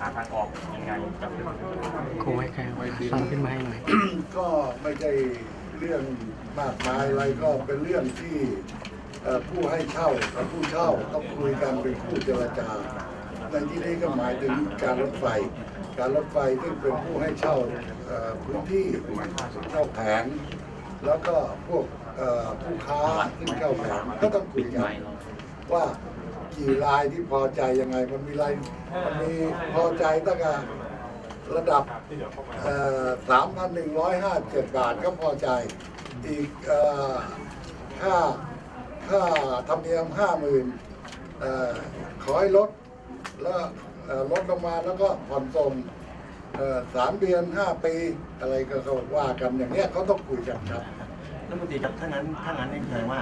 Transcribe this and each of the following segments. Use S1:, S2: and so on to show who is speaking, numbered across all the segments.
S1: หาทางออกยังไงกับ
S2: คงไว้ใกล้ไว้ฟังขึ้นมาให้หน่อย
S3: ก็ไม่ใช่เรื่องมากมายอะไรก็เป็นเรื่องที่เอ่อผู้ให้เช่ากับผู้เช่าต้องคุยกันเป็นคู่เจรจาในที่นี้ก็หมายถึงการรถไฟ การรถไฟซึ่งเป็นผู้ให้เช่าเอ่อพื้นที่เช่าแผงแล้วก็พวกเอ่อผู้ค้าซึ่งเช่าแผงก็ต้องคุยกัน ว่ากี่รายที่พอใจยังไง มันมีรายมันมีพอใจตั้งแต่ระดับสามพันหนึ่งร้อยห้าเจ็ดบาทก็พอใจ อีกค่าค่าธรรมเนียมห้าหมื่นขอให้ลดแล้วลดลงมาแล้วก็ผ่อนส่งสามเดือนห้าปีอะไรก็เขาว่ากันอย่างเนี้ยเขาต้องคุยกันครับ
S4: รัฐมนตรีครับถ้างั้นถ้างั้นนี่แสดงว่า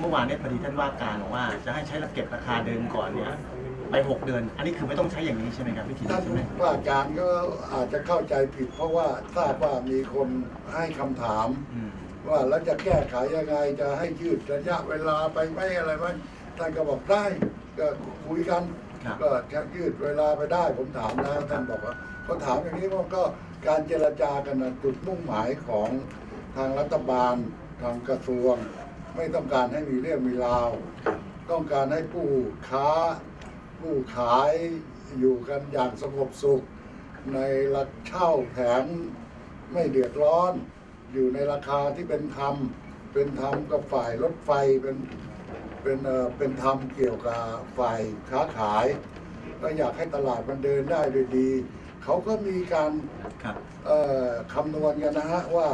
S4: เมื่อวานเนี่ยพอดีท่านว่าการบอกว่า จะให้ใช้ระเก็บราคาเดิมก่อนเนี่ยไป 6 เดือน อันนี้คือไม่ต้องใช้อย่างนี้ใช่ไหมครับวิธี
S3: ท่า
S4: นี้
S3: น
S4: ใช่ไหม
S3: ว่าการก็อาจจะเข้าใจผิด เพราะว่าทราบว่ามีคนให้คำถาม
S4: อืม
S3: ว่าแล้วจะแก้ไขยังไงจะให้ยืดระยะเวลาไปไหมอะไรไหมท่านก็บอกได้ก็คุยกัน
S4: ครับ
S3: ก็จะยืดเวลาไปได้ผมถามแล้วท่านบอกว่าเขาถามอย่างนี้ว่าก็การเจรจากันนะจุดมุ่งหมายของทางรัฐบาลทางกระทรวง ไม่ต้องการให้มีเรื่องมีราว ต้องการให้ผู้ค้า ผู้ขายอยู่กันอย่างสงบสุข ในราคาเช่าแผงไม่เดือดร้อน อยู่ในราคาที่เป็นธรรม เป็นธรรมกับฝ่ายรถไฟเป็นเป็นเอ่อเป็นธรรมเกี่ยวกับฝ่ายค้าขาย ก็อยากให้ตลาดมันเดินได้ด้วยดีเขาก็มีการ
S4: ครับ
S3: เอ่อคำนวณกันนะฮะว่า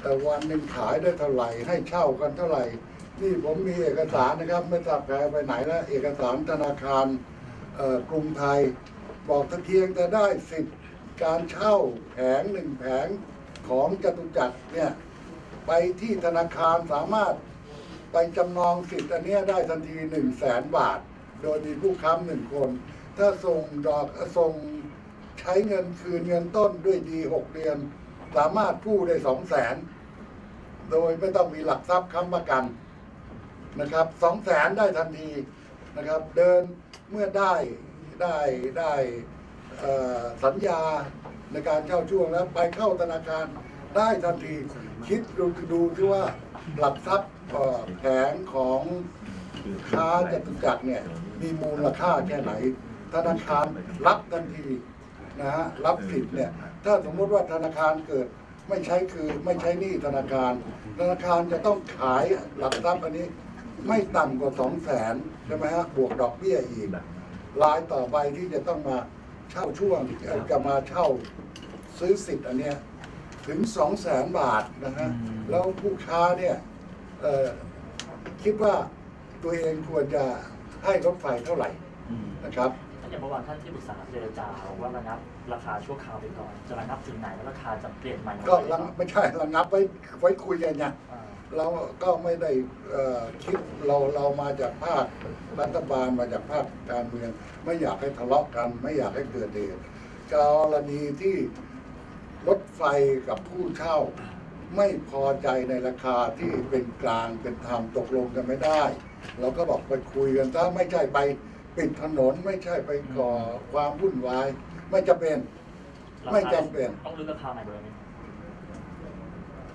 S3: แต่วันหนึ่งขายได้เท่าไหร่ ให้เช่ากันเท่าไหร่ นี่ผมมีเอกสารนะครับ ไม่ทราบใครไปไหนแล้วเอกสารธนาคารกรุงไทย บอกตะเพียงแต่ได้สิทธิ์การเช่าแผงหนึ่งแผงของจตุจักรเนี่ยไปที่ธนาคารสามารถไปจำนองสิทธิ์อันนี้ได้ทันทีหนึ่งแสนบาท โดยมีผู้ค้ำหนึ่งคน ถ้าส่งดอกส่งใช้เงินคืนเงินต้นด้วยดีหกเดือน สามารถกู้ได้สองแสน โดยไม่ต้องมีหลักทรัพย์ค้ำประกันนะครับสองแสนได้ทันทีนะครับ เดินเมื่อได้ได้ได้สัญญาในการเช่าช่วงแล้วไปเข้าธนาคารได้ทันที คิดดูดูที่ว่าหลักทรัพย์แผงของค้าจตุจักรเนี่ยมีมูลค่าแค่ไหน ธนาคารรับทันทีนะฮะรับสิทธิ์เนี่ยถ้าสมมติว่าธนาคารเกิด ไม่ใช้คือไม่ใช้หนี้ธนาคาร ธนาคารจะต้องขายหลักทรัพย์อันนี้ ไม่ต่ำกว่าสองแสนใช่ไหมฮะบวกดอกเบี้ยอีกรายต่อไปที่จะต้องมาเช่าช่วงเอ่อจะมาเช่าซื้อสิทธิ์อันเนี้ยถึงสองแสนบาทนะฮะแล้วผู้ค้าเนี่ยเอ่อคิดว่าตัวเองควรจะให้รถไฟเท่าไหร่
S4: อืม
S3: นะครับ
S1: ท่าน อย่างเมื่อวานท่านที่ปรึกษาเจรจาบอกว่าระงับราคาชั่วคราวไปก่อน จะระงับถึงไหนแล้วราคาจะเปลี่ยนใหม่
S3: ก็ระงับไม่ใช่ระงับไว้ไว้คุยกันไง
S1: อ่า
S3: เราก็ไม่ได้เอ่อคิดเราเรามาจากภาครัฐบาลมาจากภาคการเมือง ไม่อยากให้ทะเลาะกัน ไม่อยากให้เกิดเหตุกรณีที่รถไฟกับผู้เช่า ไม่พอใจในราคาที่เป็นกลางเป็นธรรมตกลงกันไม่ได้ เราก็บอกไปคุยกันถ้าไม่ใช่ไป ปิดถนนไม่ใช่ไปก่อความวุ่นวาย ไม่จะเป็น ไม่จำเป็น
S1: ต้องรื้อราคาใหม่เลยไหม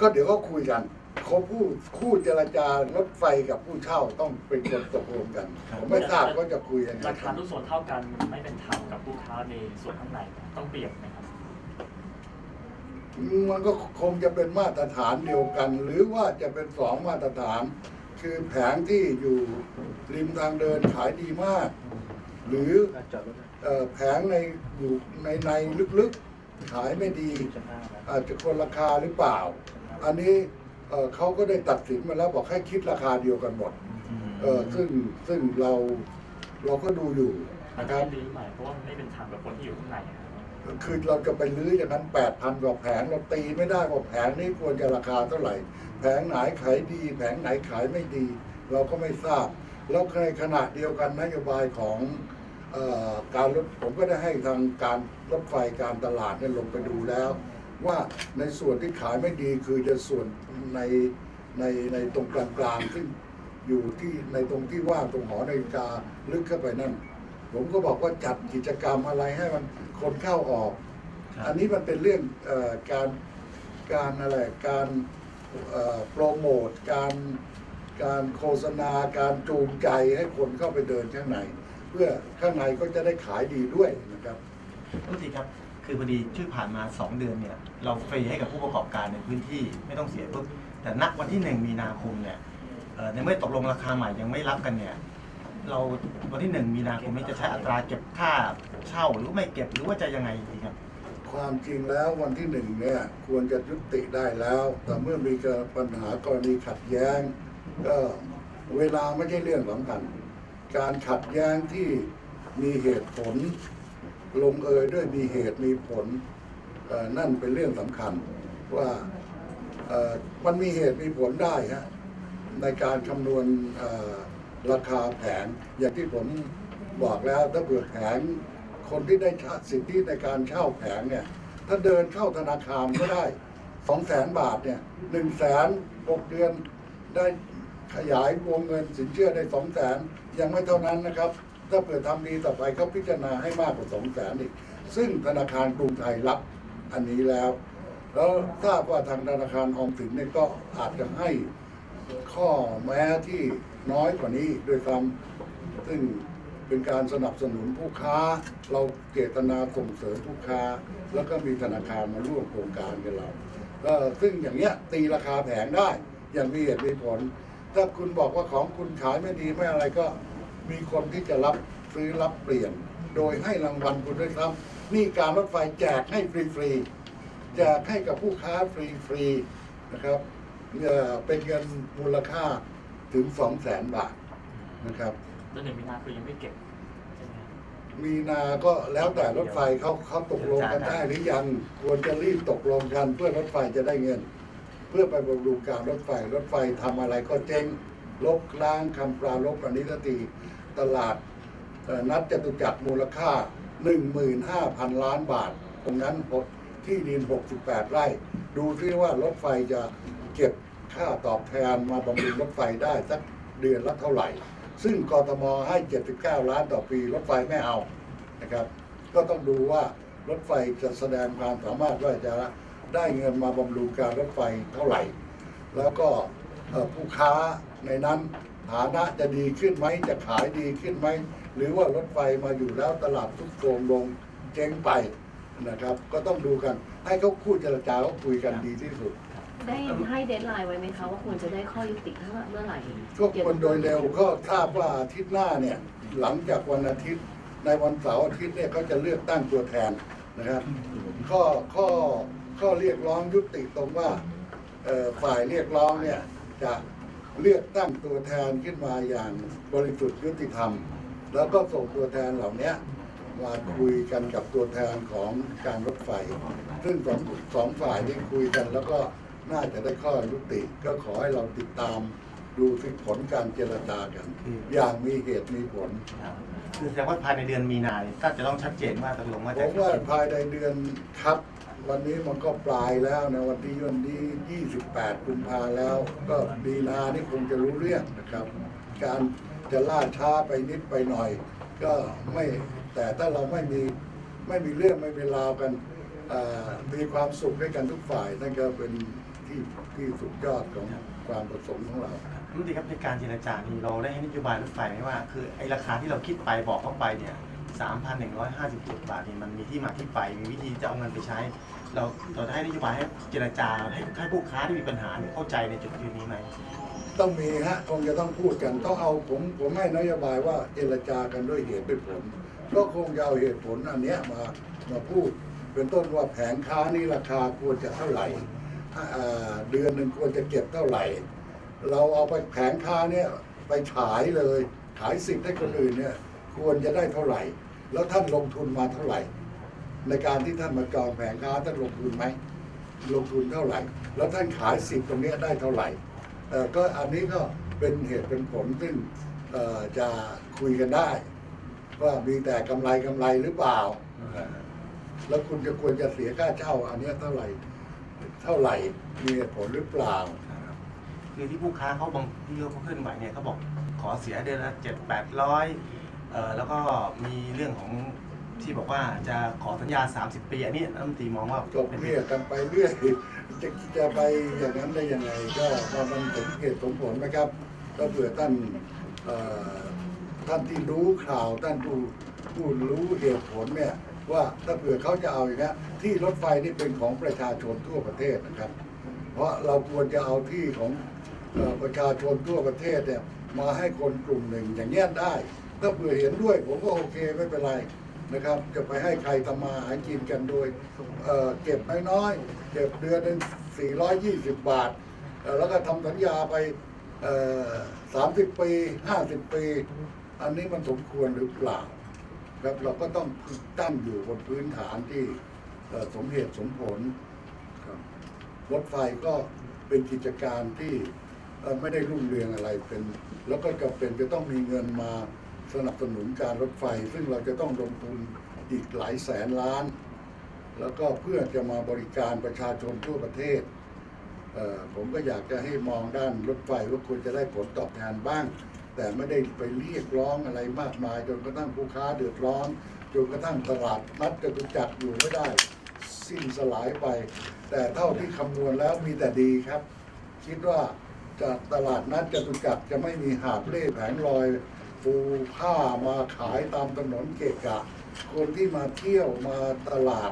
S3: ก็เดี๋ยวก็คุยกันเขาผู้คู่เจรจารถไฟกับผู้เช่าต้องเป็นคนตกลงกันผมไม่ทราบว่าจะคุยยังไง
S1: ราคาทุกส่วนเท่ากันไม่เป็นธรรมกับลูกค้าในส่วนข้างในต้องเปลี่ยนไหมครับ
S3: มันก็คงจะเป็นมาตรฐานเดียวกัน หรือว่าจะเป็นสองมาตรฐาน คือแผงที่อยู่ริมทางเดินขายดีมาก หรือเอ่อแผงในอยู่ในในลึกๆขายไม่ดี อาจจะคนราคาหรือเปล่า อันนี้เอ่อเขาก็ได้ตัดสินมาแล้วบอกให้คิดราคาเดียวกันหมด
S4: อืม
S3: เออซึ่งซึ่งเราเราก็ดูอยู่
S1: อาจ
S3: นะค
S1: จะ
S3: รับ
S1: รื้อใหม่เพราะว่ามันไม่เป็นธรรมกับคนที่อยู่ข้างในนะครับ
S3: คือเราจะไปลื้ออย่างนั้นแปดพันกว่าแผงเราตีไม่ได้ว่าแผงนี้ควรจะราคาเท่าไหร่ แผงไหนขายดี แผงไหนขายไม่ดี เราก็ไม่ทราบ แล้วในขณะเดียวกันนโยบายของเออ การรถผมก็ได้ให้ทางการรถไฟการตลาดเนี่ยลงไปดูแล้ว ว่าในส่วนที่ขายไม่ดีคือจะส่วนในในในตรงกลางๆซึ่งอยู่ที่ในตรงที่ว่างตรงหอนาฬิกาลึกเข้าไปนั่นผผมก็บอกว่าจัดกิจกรรมอะไรให้มันคนเข้าออก
S4: ครับ
S3: อันนี้มันเป็นเรื่องเออการการอะไรการเอ่อโปรโมท การการโฆษณา การจูงใจให้คนเข้าไปเดินข้างในเพื่อข้างในก็จะได้ขายดีด้วยนะครับ
S4: ทุกทีครับคือพอดีที่ผ่านมา 2 เดือนเนี่ยเราฟรีให้กับผู้ประกอบการในพื้นที่ไม่ต้องเสียปุ๊บแต่ณวันที่ 1 มีนาคมเนี่ยเอ่อในเมื่อตกลงราคาใหม่ยังไม่รับกันเนี่ยเราวันที่ 1 มีนาคมนี้จะใช้อัตราเก็บค่าเช่าหรือไม่เก็บหรือว่าจะยังไงดีครับ
S3: ความจริงแล้ววันที่หนึ่งเนี่ยควรจะยุติได้แล้ว แต่เมื่อมีการปัญหากรณีขัดแย้ง ก็เวลาไม่ใช่เรื่องสำคัญ การขัดแย้งที่มีเหตุผล ลงเอยด้วยมีเหตุมีผลนั่นเป็นเรื่องสำคัญว่ามันมีเหตุมีผลได้ฮะในการคำนวณราคาแผงอย่างที่ผมบอกแล้วถ้าเผื่อแผงคนที่ได้สิทธิในการเช่าแผงเนี่ยถ้าเดินเข้าธนาคารก็ได้สองแสนบาทเนี่ยหนึ่งแสนหกเดือนได้ขยายวงเงินสินเชื่อได้สองแสน ยังไม่เท่านั้นนะครับ ถ้าเผื่อทำดีต่อไปเขาพิจารณาให้มากกว่าสองแสนอีก ซึ่งธนาคารกรุงไทยรับอันนี้แล้ว แล้วทราบว่าทางธนาคารออมสินเนี่ยก็อาจจะให้ข้อแม้ที่น้อยกว่านี้ด้วยซ้ำซึ่งเป็นการสนับสนุนผู้ค้า เราเจตนาส่งเสริมผู้ค้า แล้วก็มีธนาคารมาร่วมโครงการกับเราซึ่งอย่างเงี้ยตีราคาแผงได้อย่างมีเหตุมีผล ถ้าคุณบอกว่าของคุณขายไม่ดีไม่อะไรก็ มีคนที่จะรับซื้อรับเปลี่ยน โดยให้รางวัลคุณด้วยซ้ำนี่การรถไฟแจกให้ฟรีๆแจกให้กับผู้ค้าฟรีๆนะครับเอ่อเป็นเงินมูลค่าถึง2 0 0แสนบาทนะครับ
S1: แล้วหนึ่งมีนาคือยังไม่เก็บใช่ไหมครับ
S3: มีนาก็แล้วแต่รถไฟเขาเขาตกลงกันได้หรือยัง ควรจะรีบตกลงกันเพื่อรถไฟจะได้เงินเพื่อไปบำรุงการรถไฟ รถไฟทำอะไรก็เจ๊งลบล้างคำปราลบอันนี้ก็ตีตลาดนัดจตุจักรมูลค่า 15,000 ล้านบาท ตรงนั้นที่ดิน 68 ไร่ ดูซิว่ารถไฟจะเก็บค่าตอบแทนมาบำรุงรถไฟได้สักเดือนละเท่าไหร่ ซึ่งกทมให้ 79 ล้านต่อปีรถไฟไม่เอานะครับ ก็ต้องดูว่ารถไฟจะแสดงความสามารถว่าจะ ได้เงินมาบำรุงการรถไฟเท่าไหร่ แล้วก็เอ่อผู้ค้าในนั้นฐานะจะดีขึ้นไหมจะขายดีขึ้นไหม หรือว่ารถไฟมาอยู่แล้วตลาดทุกโทรมลงเจ๊งไปนะครับ ก็ต้องดูกัน ให้เขาพูดเจรจาเขาคุยกันดีที่สุด
S5: ได้ให้เดทไลน์ไว้ไหมคะว่าควรจะได้ข้อยุติเมื่อไหร่
S3: ก็ควรโดยเร็วก็ทราบว่าอาทิตย์หน้าเนี่ยหลังจากวันอาทิตย์ในวันเสาร์อาทิตย์เนี่ยเขาจะเลือกตั้งตัวแทนนะครับข้อข้อ ข้อเรียกร้องยุติตรงว่าเอ่อฝ่ายเรียกร้องเนี่ยจะเลือกตั้งตัวแทนขึ้นมาอย่างบริสุทธิ์ยุติธรรม แล้วก็ส่งตัวแทนเหล่านี้มาคุยกันกับตัวแทนของการรถไฟ ซึ่งสองสองฝ่ายได้คุยกันแล้วก็น่าจะได้ข้อยุติ ก็ขอให้เราติดตามดูถึงผลการเจรจากัน อย่างมีเหตุมีผล
S4: ครับคือแสดงว่าภายในเดือนมีนาเนี่ยก็จะต้องชัดเจนว่าตกลงว่า
S3: ผ
S4: จะ
S3: มว่าภายในเดือนครับ วันนี้มันก็ปลายแล้วนะวันที่วันที่ 28 กุมภาแล้ว ก็มีนานี่คงจะรู้เรื่องนะครับ การจะล่าช้าไปนิดไปหน่อย ก็ไม่แต่ถ้าเราไม่มีไม่มีเรื่องไม่เป็นราวกันมีความสุขด้กันทุกฝ่ายนั่นก็เป็นที่ที่สุดยอดของความประสงค์ของเรา
S4: รู้ดีครับในการเจรจานี่เราได้ให้นโยบายรถไฟไหมว่า คือไอ้ราคาที่เราคิดไปบอกเข้าไปเนี่ย 3,157บาทนี่มันมีที่มาที่ไป มีวิธีจะเอาเงินไปใช้ เราเราจะให้นโยบายให้เจรจาให้ให้ผู้ค้าที่มีปัญหาเนี่ยเข้าใจในจุดยืนนี้ไหม
S3: ต้องมีฮะคงจะต้องพูดกันต้องเอาผมผมให้นโยบายว่าเจรจากันด้วยเหตุด้วยผลก็คงจะเอาเหตุผลอันเนี้ยมามาพูด เป็นต้นว่าแผงค้านี่ราคาควรจะเท่าไหร่เดือนหนึ่งควรจะเก็บเท่าไหร่ เราเอาไปแผงค้าเนี่ยไปขายเลยขายสิทธิ์ให้คนอื่นเนี่ย ควรจะได้เท่าไหร่ แล้วท่านลงทุนมาเท่าไหร่ ในการที่ท่านมาจองแผงค้าท่านลงทุนไหมลงทุนเท่าไหร่ แล้วท่านขายสิทธิ์ตรงนี้ได้เท่าไหร่เอ่อก็อันนี้ก็เป็นเหตุเป็นผลซึ่งจะคุยกันได้ ว่ามีแต่กำไรกำไรหรือเปล่า แล้วคุณจะควรจะเสียค่าเช่า อันนี้เท่าไหร่ เท่าไหร่มีเหตุผลหรือเปล่า
S4: คือที่ผู้ค้าเขาบางที่เขาเคลื่อนไหวเนี่ยเขาบอกขอเสียเดือนละเจ็ดแปดร้อย แล้วก็มีเรื่องของที่บอกว่าจะขอสัญญา 30 ปีอันนี้รัฐมนตรีมองว่า
S3: จบเรียกกันไปเรื่อยจะจะไปอย่างนั้นได้ยังไงก็ว่ามันสมเหตุสมผลนะครับก็เผื่อท่านท่านที่รู้ข่าวท่านผู้ผู้รู้เหตุผลเนี่ยว่าถ้าเผื่อเขาจะเอาอย่างนี้ที่รถไฟนี่เป็นของประชาชนทั่วประเทศนะครับ เพราะเราควรจะเอาที่ของประชาชนทั่วประเทศเนี่ยมาให้คนกลุ่มหนึ่งอย่างเงี้ยได้ ถ้าเผื่อเห็นด้วย ผมก็โอเคไม่เป็นไรนะครับจะไปให้ใครทำมาหากินกันโดยเอ่อเก็บน้อยๆเก็บเดือนหนึ่ง420 บาทเอ่อแล้วก็ทำสัญญาไปเอ่อ30 ปี 50 ปี อันนี้มันสมควรหรือเปล่าครับเราก็ต้องตั้งอยู่บนพื้นฐานที่เอ่อสมเหตุสมผลครับรถไฟก็เป็นกิจการที่เอ่อไม่ได้รุ่งเรืองอะไรเป็น แล้วก็จำเป็นจะต้องมีเงินมา สนับสนุนการรถไฟ ซึ่งเราจะต้องลงทุนอีกหลายแสนล้าน แล้วก็เพื่อจะมาบริการประชาชนทั่วประเทศเผมก็อยากจะให้มองด้านรถไฟว่าควรจะได้ผลตอบแทนบ้าง แต่ไม่ได้ไปเรียกร้องอะไรมากมาย จนกระทั่งผู้ค้าเดือดร้อน จนกระทั่งตลาดนัดจตุจักรอยู่ไม่ได้ สิ้นสลายไป แต่เท่าที่คำนวณแล้วมีแต่ดีครับ คิดว่าจากตลาดนัดจตุจักรจะไม่มีหาบเล่แผงลอย ปูผ้ามาขายตามถนนเกะกะ คนที่มาเที่ยวมาตลาด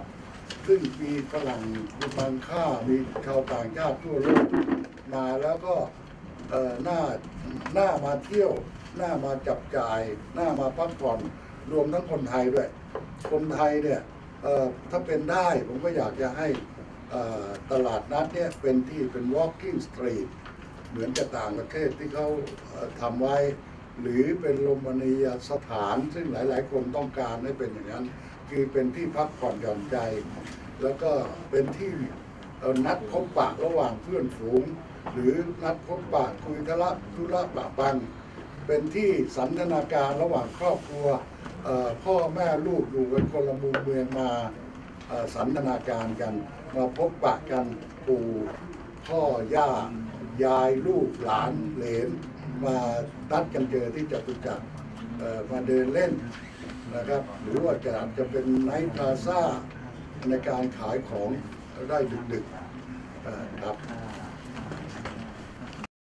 S3: ซึ่งมีฝรั่งมีบางค่ามีชาวต่างชาติทั่วโลกมาแล้วก็หน้าหน้ามาเที่ยว หน้ามาจับจ่าย หน้ามาพักผ่อนรวมทั้งคนไทยด้วย คนไทยเนี่ยถ้าเป็นได้ผมก็อยากจะให้ตลาดนัดเนี่ยเป็นที่เป็น walking street เหมือนกับต่างประเทศที่เขาทำไว้ หรือเป็นโรมนียสถาน ซึ่งหลาย ๆ คนต้องการให้เป็นอย่างนั้น คือเป็นที่พักผ่อนหย่อนใจ แล้วก็เป็นที่นัดพบปะระหว่างเพื่อนฝูง หรือนัดพบปะคุยธุระธุระปะปัง เป็นที่สันทนาการระหว่างครอบครัวพ่อแม่ลูกอยู่กันคนละมุมเมืองมาสันทนาการกัน มาพบปะกันปู่พ่อย่า ยายลูกหลานเหลน มานัดกันเจอที่จตุจักรมาเดินเล่นนะครับ หรือว่าจะจะเป็นไนท์พลาซ่าในการขายของได้ดึกๆครับ